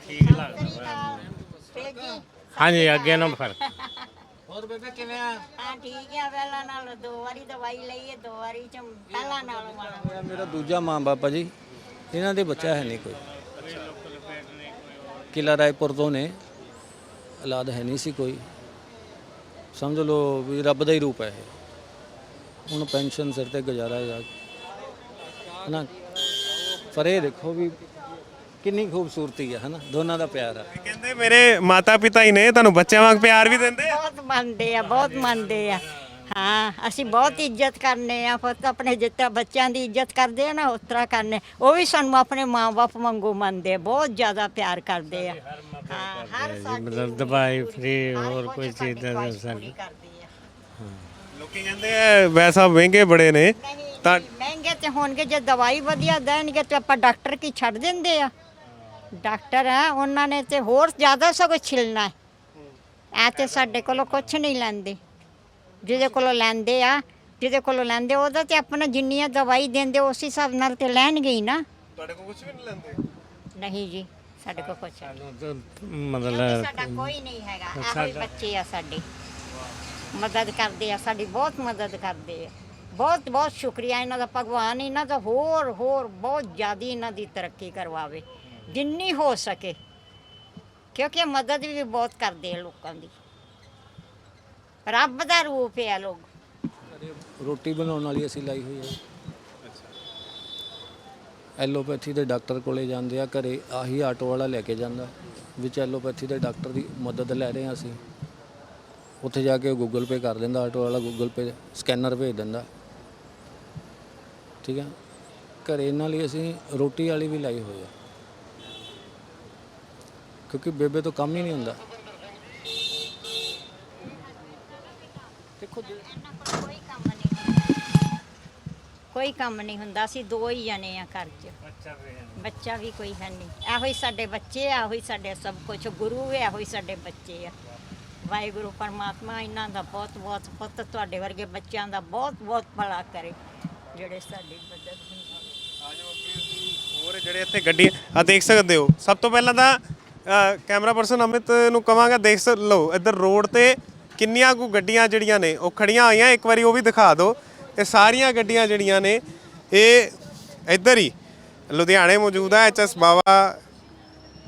ਠੀਕ ਲੱਗਦਾ ਹਾਂਜੀ ਅੱਗੇ ਫ਼ਰਕ। ਹੋਰ ਬੇਬੇ ਕਿਵੇਂ ਆ? ਹਾਂ ਠੀਕ ਆ ਪਹਿਲਾਂ ਨਾਲ ਦੋ ਵਾਰੀ ਦਵਾਈ ਲਈ ਹੈ ਦੋ ਵਾਰੀ ਚ ਪਹਿਲਾਂ ਨਾਲੋਂ ਮਾੜਾ ਮੇਰਾ ਦੂਜਾ ਮਾਂ ਬਾਪਾ ਜੀ। ਇਹਨਾਂ ਦੇ ਬੱਚਾ ਹੈ ਨਹੀਂ ਕੋਈ। ਕਿਲਾ ਰਾਏਪੁਰ ਤੋਂ ਨੇ। ਔਲਾਦ ਹੈ ਨਹੀਂ ਸੀ ਕੋਈ। ਸਮਝ ਲਓ ਵੀ ਰੱਬ ਦਾ ਹੀ ਰੂਪ ਹੈ ਇਹ। ਹੁਣ ਪੈਨਸ਼ਨ ਸਿਰ ਤੇ ਗੁਜ਼ਾਰਾ ਹੈ ਪਰ ਇਹ ਦੇਖੋ ਵੀ ਕਿੰਨੀ ਖੂਬਸੂਰਤੀ ਹੈ ਹਨਾ? ਦੋਨਾਂ ਦਾ ਪਿਆਰ ਆ। ਕਹਿੰਦੇ ਮੇਰੇ ਮਾਤਾ ਪਿਤਾ ਹੀ ਨੇ ਤੁਹਾਨੂੰ ਬੱਚਿਆਂ ਵਾਂਗ ਪਿਆਰ ਵੀ ਦਿੰਦੇ ਆ? ਬਹੁਤ ਮੰਨਦੇ ਆ ਬਹੁਤ ਮੰਨਦੇ ਆ। ਹਾਂ ਅਸੀਂ ਬਹੁਤ ਇੱਜ਼ਤ ਕਰਨੇ ਆ ਪੁੱਤ ਆਪਣੇ ਜਿੱਤਾ ਬੱਚਿਆਂ ਦੀ ਇੱਜ਼ਤ ਕਰਦੇ ਆ ਨਾ ਉਸ ਤਰ੍ਹਾਂ ਕਰਨੇ। ਉਹ ਵੀ ਸਾਨੂੰ ਆਪਣੇ ਮਾਂ-ਬਾਪ ਵਾਂਗੂ ਮੰਨਦੇ ਆ ਬਹੁਤ ਜ਼ਿਆਦਾ ਪਿਆਰ ਕਰਦੇ ਆ। ਹਾਂ ਹਰ ਸਾਡੀ ਮਤਲਬ ਦਵਾਈ ਫ੍ਰੀ ਹਰ ਕੋਈ ਚੀਜ਼ ਦਾ ਪੂਰੀ ਕਰਦੇ ਆ। ਲੋਕੀ ਕਹਿੰਦੇ ਆ ਵੈਸਾ ਮਹਿੰਗੇ ਬੜੇ ਨੇ। ਨਹੀਂ ਤਾਂ ਨਹੀਂ, ਮਹਿੰਗੇ ਤੇ ਹੋਣਗੇ ਜੇ ਦਵਾਈ ਵਧੀਆ ਦੇਣਗੇ ਤੇ ਆਪਾਂ ਡਾਕਟਰ ਕੀ ਛੱਡ ਦਿੰਦੇ ਆ? ਡਾਕਟਰ ਆ ਉਹਨਾਂ ਨੇ ਤੇ ਹੋਰ ਜ਼ਿਆਦਾ ਸਗੋਂ ਛਿਲਣਾ ਹੈ। ਐ ਤੇ ਸਾਡੇ ਕੋਲੋਂ ਕੁਝ ਨਹੀਂ ਲੈਂਦੇ। ਜਿਹਦੇ ਕੋਲੋਂ ਲੈਂਦੇ ਆ ਜਿਹਦੇ ਕੋਲੋਂ ਲੈਂਦੇ ਉਹਦਾ ਤੇ ਆਪਣਾ ਜਿੰਨੀਆਂ ਦਵਾਈ ਦਿੰਦੇ ਉਸ ਹਿਸਾਬ ਨਾਲ ਤੇ ਲੈਣਗੇ ਹੀ ਨਾ। ਤੁਹਾਡੇ ਕੋਲ ਕੁਝ ਵੀ ਨਹੀਂ ਲੈਂਦੇ? ਨਹੀਂ ਜੀ ਸਾਡੇ ਕੋਲ ਕੁਝ ਮਤਲਬ ਸਾਡਾ ਕੋਈ ਨਹੀਂ ਹੈਗਾ ਇਹੋ ਹੀ ਬੱਚੇ ਆ ਸਾਡੇ। ਮਦਦ ਕਰਦੇ ਆ ਸਾਡੀ ਬਹੁਤ ਮਦਦ ਕਰਦੇ ਆ। ਬਹੁਤ ਬਹੁਤ ਸ਼ੁਕਰੀਆ ਇਹਨਾਂ ਦਾ ਭਗਵਾਨ ਇਹਨਾਂ ਦਾ ਹੋਰ ਹੋਰ ਬਹੁਤ ਜ਼ਿਆਦਾ ਇਹਨਾਂ ਦੀ ਤਰੱਕੀ ਕਰਵਾਵੇ। ਜਿੰਨੀ ਹੋ ਸਕੇ। ਕਿਉਂਕਿ ਮਦਦ ਵੀ ਬਹੁਤ ਕਰਦੇ ਆ ਲੋਕਾਂ ਦੀ। ਰੱਬ ਦਾ ਰੂਪ ਹੈ ਲੋਕ। ਰੋਟੀ ਬਣਾਉਣ ਵਾਲੀ ਅਸੀਂ ਲਾਈ ਹੋਈ ਹੈ ਐਲੋਪੈਥੀ ਦੇ ਡਾਕਟਰ ਕੋਲੇ ਜਾਂਦੇ ਆ ਘਰੇ ਆਹੀ ਆਟੋ ਵਾਲਾ ਲੈ ਕੇ ਜਾਂਦਾ। ਵਿੱਚ ਐਲੋਪੈਥੀ ਦੇ ਡਾਕਟਰ ਦੀ ਮਦਦ ਲੈ ਰਹੇ ਹਾਂ ਅਸੀਂ। ਉੱਥੇ ਜਾ ਕੇ ਗੂਗਲ ਪੇ ਕਰ ਦਿੰਦਾ ਆਟੋ ਵਾਲਾ ਗੂਗਲ ਪੇ ਸਕੈਨਰ ਭੇਜ ਦਿੰਦਾ। ਠੀਕ ਹੈ ਘਰੇ ਇਹਨਾਂ ਲਈ ਅਸੀਂ ਰੋਟੀ ਵਾਲੀ ਵੀ ਲਾਈ ਹੋਈ ਆ। ਕਿਉਂਕਿ ਬੇਬੇ ਤੋਂ ਕੰਮ ਹੀ ਨਹੀਂ ਹੁੰਦਾ। ਦੇਖੋ ਕੋਈ ਕੰਮ ਨਹੀਂ ਕੋਈ ਕੰਮ ਨਹੀਂ ਹੁੰਦਾ ਅਸੀਂ ਦੋ ਹੀ ਜਣੇ ਆ ਘਰ 'ਚ। ਬੱਚਾ ਵੀ ਕੋਈ ਹੈ ਨਹੀਂ। ਇਹੋ ਹੀ ਸਾਡੇ ਬੱਚੇ ਆ ਇਹੋ ਹੀ ਸਾਡੇ ਸਭ ਕੁਝ ਗੁਰੂ ਹੈ ਇਹੋ ਹੀ ਸਾਡੇ ਬੱਚੇ ਆ। ਵਾਹਿਗੁਰੂ ਪਰਮਾਤਮਾ ਇਹਨਾਂ ਦਾ ਬਹੁਤ ਬਹੁਤ ਪੁੱਤ ਤੁਹਾਡੇ ਵਰਗੇ ਬੱਚਿਆਂ ਦਾ ਬਹੁਤ ਬਹੁਤ ਭਲਾ ਕਰੇ ਜਿਹੜੇ ਸਾਡੀ ਮਦਦ ਹੁੰਦੀ ਹੋਰ ਜਿਹੜੇ ਇੱਥੇ ਗੱਡੀ ਆ ਦੇਖ ਸਕਦੇ ਹੋ। ਸਭ ਤੋਂ ਪਹਿਲਾਂ ਤਾਂ ਕੈਮਰਾ ਪਰਸਨ ਅਮਿਤ ਨੂੰ ਕਵਾਂਗਾ ਦੇਖ ਸ- ਲਓ ਇੱਧਰ ਰੋਡ ਤੇ ਕਿੰਨੀਆਂ ਕੁ ਗੱਡੀਆਂ ਜਿਹੜੀਆਂ ਨੇ ਉਹ ਖੜੀਆਂ ਹੋਈਆਂ ਇੱਕ ਵਾਰੀ ਉਹ ਵੀ ਦਿਖਾ ਦਿਓ। ਇਹ ਸਾਰੀਆਂ ਗੱਡੀਆਂ ਜਿਹੜੀਆਂ ਨੇ ਇਹ ਇੱਧਰ ਹੀ ਲੁਧਿਆਣੇ ਮੌਜੂਦ ਹੈ ਐਚਐਸ ਬਾਵਾ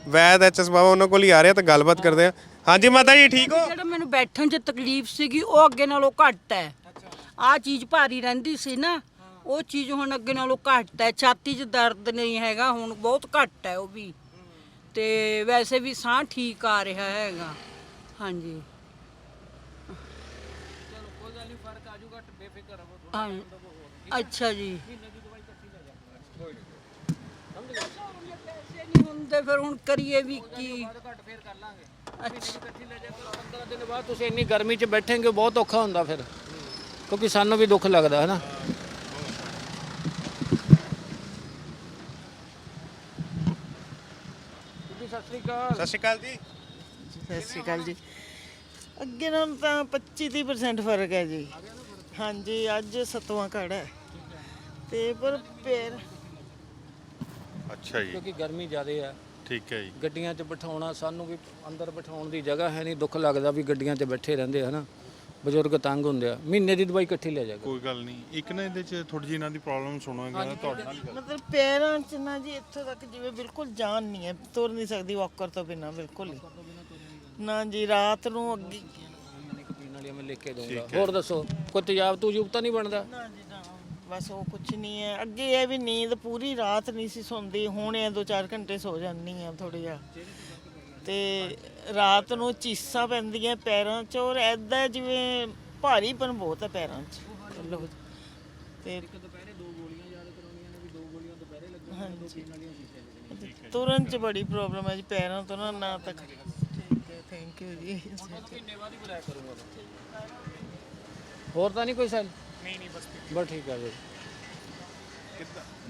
ਵੈਦ ਐਚਐਸ ਬਾਵਾ ਉਹਨਾਂ ਕੋਲ ਹੀ ਆ ਰਿਹਾ ਤਾਂ ਗੱਲਬਾਤ ਕਰਦੇ ਆ। ਹਾਂਜੀ ਮਾਤਾ ਜੀ ਠੀਕ ਹੋ? ਜਿਹੜਾ ਮੈਨੂੰ ਬੈਠਣ 'ਚ ਤਕਲੀਫ ਸੀਗੀ ਉਹ ਅੱਗੇ ਨਾਲੋਂ ਘੱਟ ਹੈ। ਆ ਚੀਜ਼ ਭਾਰੀ ਰਹਿੰਦੀ ਸੀ ਨਾ ਉਹ ਚੀਜ਼ ਹੁਣ ਅੱਗੇ ਨਾਲੋਂ ਘੱਟ ਹੈ। ਛਾਤੀ 'ਚ ਦਰਦ ਨਹੀਂ ਹੈਗਾ ਹੁਣ ਬਹੁਤ ਘੱਟ ਹੈ ਉਹ ਵੀ। ਤੇ ਵੈਸੇ ਵੀ ਸਾਹ ਠੀਕ ਆ ਰਿਹਾ ਹੈਗਾ। ਹਾਂਜੀ। ਹਾਂ ਅੱਛਾ ਜੀ। ਪੈਸੇ ਨਹੀਂ ਹੁੰਦੇ ਫਿਰ ਹੁਣ ਕਰੀਏ ਵੀ ਕੀ? ਅੱਛਾ। 15 ਦਿਨ ਬਾਅਦ ਤੁਸੀਂ ਇੰਨੀ ਗਰਮੀ 'ਚ ਬੈਠੇਂਗੇ ਬਹੁਤ ਔਖਾ ਹੁੰਦਾ ਫਿਰ। ਕਿਉਂਕਿ ਸਾਨੂੰ ਵੀ ਦੁੱਖ ਲੱਗਦਾ ਹੈ ਨਾ? ਬੀਬੀ ਸਤਿ ਸ੍ਰੀ ਅਕਾਲ। ਸਤਿ ਸ਼੍ਰੀ ਅਕਾਲ ਜੀ। ਸਤਿ ਸ਼੍ਰੀ ਅਕਾਲ ਜੀ। ਅੱਗੇ ਨਾਲੋਂ ਤਾਂ 25 30% ਫ਼ਰਕ ਹੈ ਜੀ। ਹਾਂਜੀ ਅੱਜ ਸਤਵਾਂ ਘੜ ਹੈ। ਤੇ ਪਰ ਫੇਰ ਅੱਛਾ ਜੀ। ਕਿਉਂਕਿ ਗਰਮੀ ਜ਼ਿਆਦੇ ਆ। ਠੀਕ ਹੈ ਜੀ। ਗੱਡੀਆਂ 'ਚ ਬਿਠਾਉਣਾ ਸਾਨੂੰ ਵੀ ਅੰਦਰ ਬਿਠਾਉਣ ਦੀ ਜਗ੍ਹਾ ਹੈ ਨਹੀਂ। ਦੁੱਖ ਲੱਗਦਾ ਵੀ ਗੱਡੀਆਂ 'ਚ ਬੈਠੇ ਰਹਿੰਦੇ ਹਨਾ ਬਜ਼ੁਰਗ ਤੰਗ ਹੁੰਦੇ ਆ। ਮਹੀਨੇ ਦੀ ਦਵਾਈ ਇਕੱਠੀ ਲੈ ਜਾਗਾ ਕੋਈ ਗੱਲ ਨਹੀਂ। ਇੱਕ ਨਾ ਇਹਦੇ ਚ ਥੋੜੀ ਜਿਹੀ ਇਹਨਾਂ ਦੀ ਪ੍ਰੋਬਲਮ ਸੁਣਾਂਗਾ ਤੁਹਾਡੇ ਨਾਲ ਮਤਲਬ ਪੈਰਾਂ 'ਚ ਨਾ ਜੀ ਇੱਥੋਂ ਤੱਕ ਜਿਵੇਂ ਬਿਲਕੁਲ ਜਾਨ ਨਹੀਂ ਹੈ। ਤੁਰ ਨਹੀਂ ਸਕਦੀ ਵਾਕਰ ਤੋਂ ਬਿਨਾ ਬਿਲਕੁਲ ਹੀ। ਨਾ ਜੀ ਰਾਤ ਨੂੰ ਅੱਗੇ ਪੀਣ ਵਾਲੀ ਮੈਂ ਲਿਖ ਕੇ ਦਊਂਗਾ। ਹੋਰ ਦੱਸੋ ਕੋਈ ਤੇਜ਼ਾਬ ਤੂਜੂਬ ਤਾਂ ਨਹੀਂ ਬਣਦਾ? ਨਾ ਜੀ ਨਾ। ਬਸ ਉਹ ਕੁਝ ਨਹੀਂ ਹੈ। ਅੱਗੇ ਇਹ ਵੀ ਨੀਂਦ ਪੂਰੀ ਰਾਤ ਨਹੀਂ ਸੀ ਸੌਂਦੀ। ਹੁਣ ਇਹ 2-4 ਘੰਟੇ ਸੋ ਜਾਂਦੀ ਆ ਥੋੜੀ ਜਿਹਾ। ਤੇ ਰਾਤ ਨੂੰ ਚੀਸਾਂ ਪੈਂਦੀਆਂ ਪੈਰਾਂ 'ਚ ਔਰ ਐਦਾਂ ਜਿਵੇਂ ਭਾਰੀਪਨ ਬਹੁਤ ਹੈ ਪੈਰਾਂ 'ਚ। ਤੇ ਦੁਪਹਿਰੇ ਦੋ ਗੋਲੀਆਂ ਯਾਦ ਕਰਾਉਣੀਆਂ ਨੇ ਵੀ ਦੋ ਗੋਲੀਆਂ ਦੁਪਹਿਰੇ ਲੱਗੀਆਂ ਤੁਰਨ 'ਚ ਬੜੀ ਪ੍ਰੋਬਲਮ ਹੈ ਜੀ ਪੈਰਾਂ ਤੋਂ ਨਾ ਨਾ ਤੱਕ ਠੀਕ ਹੈ ਥੈਂਕ ਯੂ ਜੀ। ਹੋਰ ਤਾਂ ਨਹੀਂ ਕੋਈ ਸੈਲ? ਨਹੀਂ ਨਹੀਂ ਬਸ ਬਸ ਠੀਕ ਆ ਜੀ।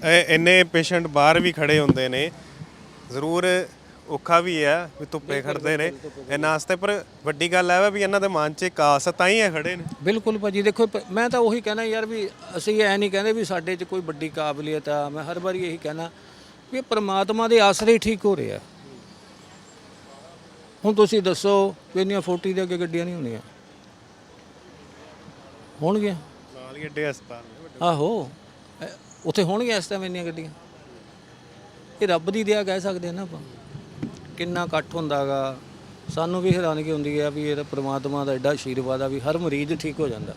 ਇਹ ਇੰਨੇ ਪੇਸ਼ੈਂਟ ਬਾਹਰ ਵੀ ਖੜੇ ਹੁੰਦੇ ਨੇ ਜ਼ਰੂਰ ਔਖਾ ਵੀ ਹੈ ਵੀ ਧੁੱਪੇ ਖੜਦੇ ਨੇ। ਇਹਨਾਂ ਵਾਸਤੇ ਪਰ ਵੱਡੀ ਗੱਲ ਹੈ ਵੀ ਇਹਨਾਂ ਦੇ ਮਨ 'ਚ ਇੱਕ ਆਸ ਹੈ, ਤਾਂ ਹੀ ਇਹ ਖੜੇ ਨੇ। ਬਿਲਕੁਲ ਭਾਜੀ ਦੇਖੋ ਪ- ਮੈਂ ਤਾਂ ਉਹੀ ਕਹਿਣਾ ਯਾਰ ਵੀ ਅਸੀਂ ਐ ਨਹੀਂ ਕਹਿੰਦੇ ਵੀ ਸਾਡੇ 'ਚ ਕੋਈ ਵੱਡੀ ਕਾਬਲੀਅਤ ਆ। ਮੈਂ ਹਰ ਵਾਰੀ ਇਹੀ ਕਹਿਣਾ ਵੀ ਇਹ ਪ੍ਰਮਾਤਮਾ ਦੇ ਆਸਰੇ ਹੀ ਠੀਕ ਹੋ ਰਿਹਾ। ਹੁਣ ਤੁਸੀਂ ਦੱਸੋ ਕਿ ਇੰਨੀਆਂ 40 ਦੇ ਅੱਗੇ ਗੱਡੀਆਂ ਨਹੀਂ ਹੋਣੀਆਂ ਹੋਣਗੀਆਂ? ਨਾਲ ਹੀ ਏਡੇ ਹਸਪਤਾਲ ਨੇ। ਆਹੋ। ਉੱਥੇ ਹੋਣਗੀਆਂ ਇਸ ਟਾਈਮ ਇੰਨੀਆਂ ਗੱਡੀਆਂ? ਇਹ ਰੱਬ ਦੀ ਦਇਆ ਕਹਿ ਸਕਦੇ ਹਾਂ ਨਾ ਆਪਾਂ। ਕਿੰਨਾ ਇਕੱਠ ਹੁੰਦਾਗਾ। ਸਾਨੂੰ ਵੀ ਹੈਰਾਨਗੀ ਹੁੰਦੀ ਹੈ ਵੀ ਇਹ ਤਾਂ ਪ੍ਰਮਾਤਮਾ ਦਾ ਐਡਾ ਆਸ਼ੀਰਵਾਦ ਆ ਵੀ ਹਰ ਮਰੀਜ਼ ਠੀਕ ਹੋ ਜਾਂਦਾ।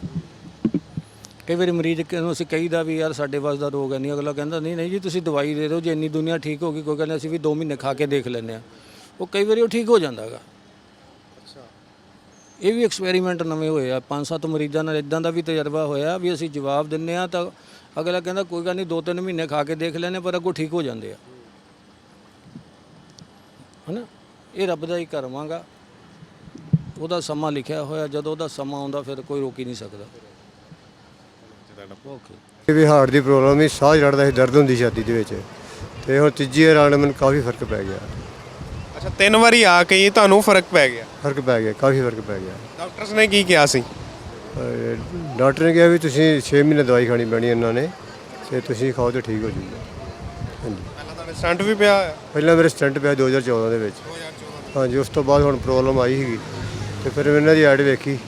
ਕਈ ਵਾਰੀ ਮਰੀਜ਼ ਨੂੰ ਅਸੀਂ ਕਹੀਦਾ ਵੀ ਯਾਰ ਸਾਡੇ ਵਾਸ ਦਾ ਰੋਗ ਹੈ ਨਹੀਂ ਅਗਲਾ ਕਹਿੰਦਾ ਨਹੀਂ ਨਹੀਂ ਜੀ ਤੁਸੀਂ ਦਵਾਈ ਦੇ ਦਿਓ ਜੇ ਇੰਨੀ ਦੁਨੀਆ ਠੀਕ ਹੋ ਗਈ ਕੋਈ ਕਹਿੰਦਾ ਅਸੀਂ ਵੀ 2 ਮਹੀਨੇ ਖਾ ਕੇ ਦੇਖ ਲੈਂਦੇ ਆ ਉਹ ਕਈ ਵਾਰੀ ਉਹ ਠੀਕ ਹੋ ਜਾਂਦਾਗਾ। ਇਹ ਵੀ ਐਕਸਪੈਰੀਮੈਂਟ ਨਵੇਂ ਹੋਏ ਆ। ਪੰਜ ਸੱਤ ਮਰੀਜ਼ਾਂ ਨਾਲ ਇਦਾਂ ਦਾ ਵੀ ਤਜਰਬਾ ਹੋਇਆ ਵੀ ਅਸੀਂ ਜਵਾਬ ਦਿੰਨੇ ਆ ਤਾਂ ਅਗਲਾ ਕਹਿੰਦਾ ਕੋਈ ਗੱਲ ਨਹੀਂ ਦੋ ਤਿੰਨ ਮਹੀਨੇ ਖਾ ਕੇ ਦੇਖ ਲੈਨੇ ਪਰ ਅੱਗੋਂ ਠੀਕ ਹੋ ਜਾਂਦੇ ਆ। ਹਨਾ? ਇਹ ਰੱਬ ਦਾ ਹੀ ਕਰਮਾਂਗਾ ਉਹਦਾ ਸਮਾਂ ਲਿਖਿਆ ਹੋਇਆ ਜਦੋਂ ਉਹਦਾ ਸਮਾਂ ਆਉਂਦਾ ਫਿਰ ਕੋਈ ਰੋਕ ਹੀ ਨਹੀਂ ਸਕਦਾ। ਓਕੇ ਇਹ ਵੀ ਹਾਰਟ ਦੀ ਪ੍ਰੋਬਲਮ ਸੀ ਸਾਹ ਚੜਦਾ ਸੀ ਦਰਦ ਹੁੰਦੀ ਛਾਤੀ ਦੇ ਵਿੱਚ। ਤੇ ਹੁਣ ਤੀਜੀ ਵਾਰ ਮੈਨੂੰ ਕਾਫੀ ਫ਼ਰਕ ਪੈ ਗਿਆ। ਅੱਛਾ ਤਿੰਨ ਵਾਰੀ ਆ ਕੇ ਹੀ ਤੁਹਾਨੂੰ ਫ਼ਰਕ ਪੈ ਗਿਆ? ਫ਼ਰਕ ਪੈ ਗਿਆ ਕਾਫੀ ਫ਼ਰਕ ਪੈ ਗਿਆ। ਡਾਕਟਰਸ ਨੇ ਕੀ ਕਿਹਾ ਸੀ? ਅਹ ਡਾਕਟਰ ਨੇ ਕਿਹਾ ਵੀ ਤੁਸੀਂ 6 ਮਹੀਨੇ ਦਵਾਈ ਖਾਣੀ ਪੈਣੀ ਇਹਨਾਂ ਨੇ ਤੇ ਤੁਸੀਂ ਖਾਓ ਤੇ ਠੀਕ ਹੋ ਜੂਗਾ। ਹਾਂਜੀ। ਸਟੰਟ ਵੀ ਪਿਆ ਹੋਇਆ? ਪਹਿਲਾਂ ਮੇਰੇ ਸਟੰਟ ਪਿਆ 2014 ਦੇ ਵਿੱਚ। ਹਾਂਜੀ ਉਸ ਤੋਂ ਬਾਅਦ ਹੁਣ ਪ੍ਰੋਬਲਮ ਆਈ ਸੀਗੀ। ਤੇ ਫਿਰ ਮੈਂ ਇਹਨਾਂ ਦੀ ਐਡ ਵੇਖੀ।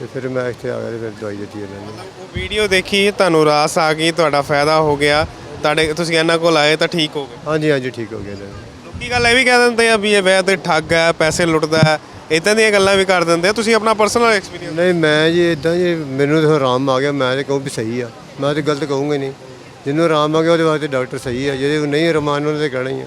ਤੇ ਫਿਰ ਮੈਂ ਇੱਥੇ ਆ ਗਿਆ ਤੇ ਫਿਰ ਦਵਾਈ ਦਿੱਤੀ ਇਹਨਾਂ ਨੇ। ਉਹ ਵੀਡੀਓ ਦੇਖੀ ਤੁਹਾਨੂੰ ਰਾਸ ਆ ਗਈ ਤੁਹਾਡਾ ਫਾਇਦਾ ਹੋ ਗਿਆ। ਤੁਹਾਡੇ ਤੁਸੀਂ ਇਹਨਾਂ ਕੋਲ ਆਏ ਤਾਂ ਠੀਕ ਹੋ ਗਏ। ਹਾਂਜੀ ਹਾਂਜੀ ਠੀਕ ਹੋ ਗਿਆ ਨੇ। ਲੋਕੀ ਗੱਲ ਇਹ ਵੀ ਕਹਿ ਦਿੰਦੇ ਆ ਵੀ ਇਹ ਵੈਦ ਤੇ ਠੱਗ ਹੈ ਪੈਸੇ ਲੁੱਟਦਾ ਹੈ। ਇਦਾਂ ਦੀਆਂ ਗੱਲਾਂ ਵੀ ਕਰ ਦਿੰਦੇ ਆ। ਤੁਸੀਂ ਆਪਣਾ ਪਰਸਨਲ ਐਕਸਪੀਰੀਅੰਸ ਨਹੀਂ ਮੈਂ ਜੀ ਇਦਾਂ ਜੀ ਮੈਨੂੰ ਤਾਂ ਆਰਾਮ ਆ ਗਿਆ। ਮੈਂ ਤੇ ਕਹੂੰ ਵੀ ਸਹੀ ਆ। ਮੈਂ ਤੇ ਗਲਤ ਕਹੂੰਗਾ ਨਹੀਂ। ਜਿਹਨੂੰ ਆਰਾਮ ਆ ਗਿਆ ਉਹਦੇ ਵਾਸਤੇ ਡਾਕਟਰ ਸਹੀ ਆ ਜਿਹਦੇ ਨੂੰ ਨਹੀਂ ਰਮਾਨ ਉਹਨੇ ਤੇ ਕਹਿਣਾ ਹੀ ਆ।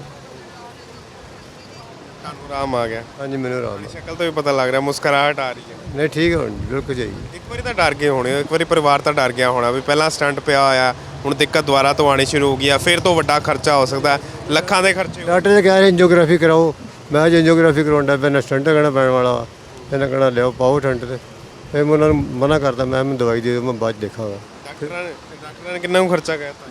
ਤੁਹਾਨੂੰ ਆਰਾਮ ਆ ਗਿਆ। ਹਾਂਜੀ ਮੈਨੂੰ ਆਰਾਮ ਆ। ਸ਼ਕਲ ਤੋਂ ਵੀ ਪਤਾ ਲੱਗ ਰਿਹਾ ਮੁਸਕਰਾਹਟ ਆ ਰਹੀ ਹੈ। ਨਹੀਂ ਠੀਕ ਹੈ ਹੁਣ ਬਿਲਕੁਲ ਸਹੀ ਇੱਕ ਵਾਰੀ ਤਾਂ ਡਰ ਗਏ ਹੋਣੇ ਇੱਕ ਵਾਰੀ ਪਰਿਵਾਰ ਤਾਂ ਡਰ ਗਿਆ ਹੋਣਾ ਵੀ ਪਹਿਲਾਂ ਸਟੰਟ ਪਿਆ ਹੋਇਆ ਹੁਣ ਦਿੱਕਤ ਦੁਬਾਰਾ ਤੋਂ ਆਣੀ ਸ਼ੁਰੂ ਹੋ ਗਈ ਆ ਫਿਰ ਤੋਂ ਵੱਡਾ ਖਰਚਾ ਹੋ ਸਕਦਾ ਹੈ, ਲੱਖਾਂ ਦੇ ਖਰਚੇ ਹੋ- ਡਾਕਟਰ ਨੇ ਕਿਹਾ ਐਂਜੀਓਗ੍ਰਾਫੀ ਕਰਾਓ। ਮੈਂ ਜੇ ਐਂਜੀਓਗ੍ਰਾਫੀ ਕਰਾਉਂਦਾ ਪਹਿਲਾਂ ਸਟੰਟ ਕਰਨਾ ਪੈਣ ਵਾਲਾ ਵਾ। ਇਹਨਾਂ ਕਹਿਣਾ ਲਿਓ ਪਾਓ ਠੰਡ ਤੇ। ਫਿਰ ਮੈਂ ਉਹਨਾਂ ਨੂੰ ਮਨਾ ਕਰਦਾ ਮੈਂ ਮੈਨੂੰ ਦਵਾਈ ਦੇ ਦਿਓ ਮੈਂ ਬਾਅਦ 'ਚ ਦੇਖਾਂਗਾ। ਡਾਕਟਰਾਂ ਨੇ ਡਾਕਟਰਾਂ ਨੇ ਕਿੰਨਾ ਕੁ ਖਰਚਾ ਕਹਿਤਾ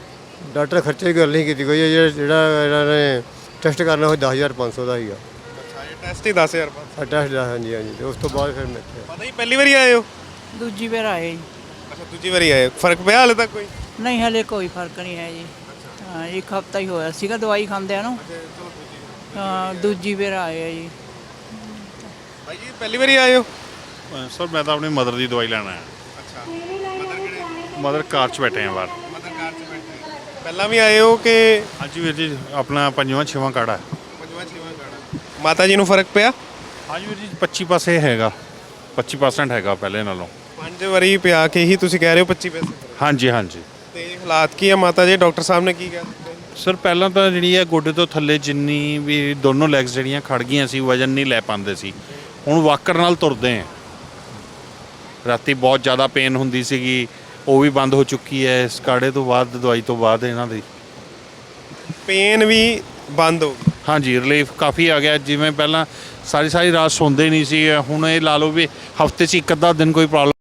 ਡਾਕਟਰ ਖਰਚੇ ਦੀ ਗੱਲ ਨਹੀਂ ਕੀਤੀ ਕੋਈ ਜਿਹੜਾ ਜਿਹੜਾ ਇਹਨਾਂ ਨੇ ਟੈਸਟ ਕਰਨਾ ਉਹ 10500 ਦਾ ਹੀਗਾ ਅੱਛਾ ਇਹ ਟੈਸਟ ਹੀ 10000 ਬਾਅਦ ਆ ਟੈਸਟ ਦਾ ਹਾਂਜੀ ਹਾਂਜੀ ਤੇ ਉਸ ਤੋਂ ਬਾਅਦ ਫਿਰ ਮੈਂ ਇੱਥੇ ਪਤਾ ਹੀ ਪਹਿਲੀ ਵਾਰੀ ਆਏ ਹੋ? ਦੂਜੀ ਵਾਰ ਆਏ ਜੀ। ਅੱਛਾ ਦੂਜੀ ਵਾਰੀ ਆਏ ਫ਼ਰਕ ਪਿਆ ਹਾਲੇ ਤੱਕ ਕੋਈ? ਨਹੀਂ ਹਲੇ ਕੋਈ ਫ਼ਰਕ ਨਹੀਂ ਹੈ ਜੀ। ਹਾਂ ਇੱਕ ਹਫਤਾ ਹੀ ਹੋਇਆ ਸੀਗਾ ਦਵਾਈ ਖਾਂਦੇ ਆ ਨੂੰ ਹਾਂ ਦੂਜੀ ਵਾਰ ਆਏ ਆ ਜੀ। ਭਾਈ ਜੀ ਪਹਿਲੀ ਵਾਰੀ ਆਏ ਹੋ? ਸਰ ਮੈਂ ਤਾਂ ਆਪਣੀ ਮਦਰ ਦੀ ਦਵਾਈ ਲੈਣਾ ਕਿਹੜੇ ਮਦਰ ਕਾਰ 'ਚ ਬੈਠੇ ਆ ਬਾਹਰ। ਮਦਰ ਕਾਰ 'ਚ ਬੈਠੇ ਪਹਿਲਾਂ ਵੀ ਆਏ ਹੋ ਕਿ ਹਾਂਜੀ ਵੀਰ ਜੀ ਆਪਣਾ ਪੰਜਵਾਂ ਛੇਵਾਂ ਕਾੜਾ ਹੈ ਪੰਜਵਾਂ ਛੇਵਾਂ ਕਾੜਾ ਮਾਤਾ ਜੀ ਨੂੰ ਫ਼ਰਕ ਪਿਆ? ਹਾਂਜੀ ਵੀਰ ਜੀ 25 ਪਾਸੇ ਹੈਗਾ। 25% ਹੈਗਾ ਪਹਿਲੇ ਨਾਲੋਂ। ਪੰਜ ਵਾਰੀ ਪਿਆ ਕੇ ਹੀ ਤੁਸੀਂ ਕਹਿ ਰਹੇ ਹੋ 25 ਪੈਸੇ। ਹਾਂਜੀ ਹਾਂਜੀ। ਤੇ ਹਾਲਾਤ ਕੀ ਆ ਮਾਤਾ ਜੀ? ਡਾਕਟਰ ਸਾਹਿਬ ਨੇ ਕੀ ਕਿਹਾ? ਸਰ ਪਹਿਲਾਂ ਤਾਂ ਜਿਹੜੀ ਹੈ ਗੋਡੇ ਤੋਂ ਥੱਲੇ ਜਿੰਨੀ ਵੀ ਦੋਨੋਂ ਲੈਗਸ ਜਿਹੜੀਆਂ ਖੜ ਗਈਆਂ ਸੀ ਵਜਨ ਨਹੀਂ ਲੈ ਪਾਉਂਦੇ ਸੀ। ਹੁਣ ਵਾਕਰ ਨਾਲ ਤੁਰਦੇ ਆ। ਰਾਤੀ ਬਹੁਤ ਜ਼ਿਆਦਾ ਪੇਨ ਹੁੰਦੀ ਸੀਗੀ। ਉਹ ਵੀ ਬੰਦ ਹੋ ਚੁੱਕੀ ਹੈ ਇਸ ਕਾੜੇ ਤੋਂ ਬਾਅਦ ਦਵਾਈ ਤੋਂ ਬਾਅਦ ਇਹਨਾਂ ਦੀ। ਪੇਨ ਵੀ ਬੰਦ ਹੋ ਗਈ। ਹਾਂਜੀ ਰਿਲੀਫ ਕਾਫੀ ਆ ਗਿਆ। ਜਿਵੇਂ ਪਹਿਲਾਂ ਸਾਰੀ ਸਾਰੀ ਰਾਤ ਸੌਂਦੇ ਨਹੀਂ ਸੀ ਹੁਣ ਇਹ ਲਾ ਲਓ ਵੀ ਹਫ਼ਤੇ 'ਚ ਇੱਕ ਅੱਧਾ ਦਿਨ ਕੋਈ ਪ੍ਰੋਬਲਮ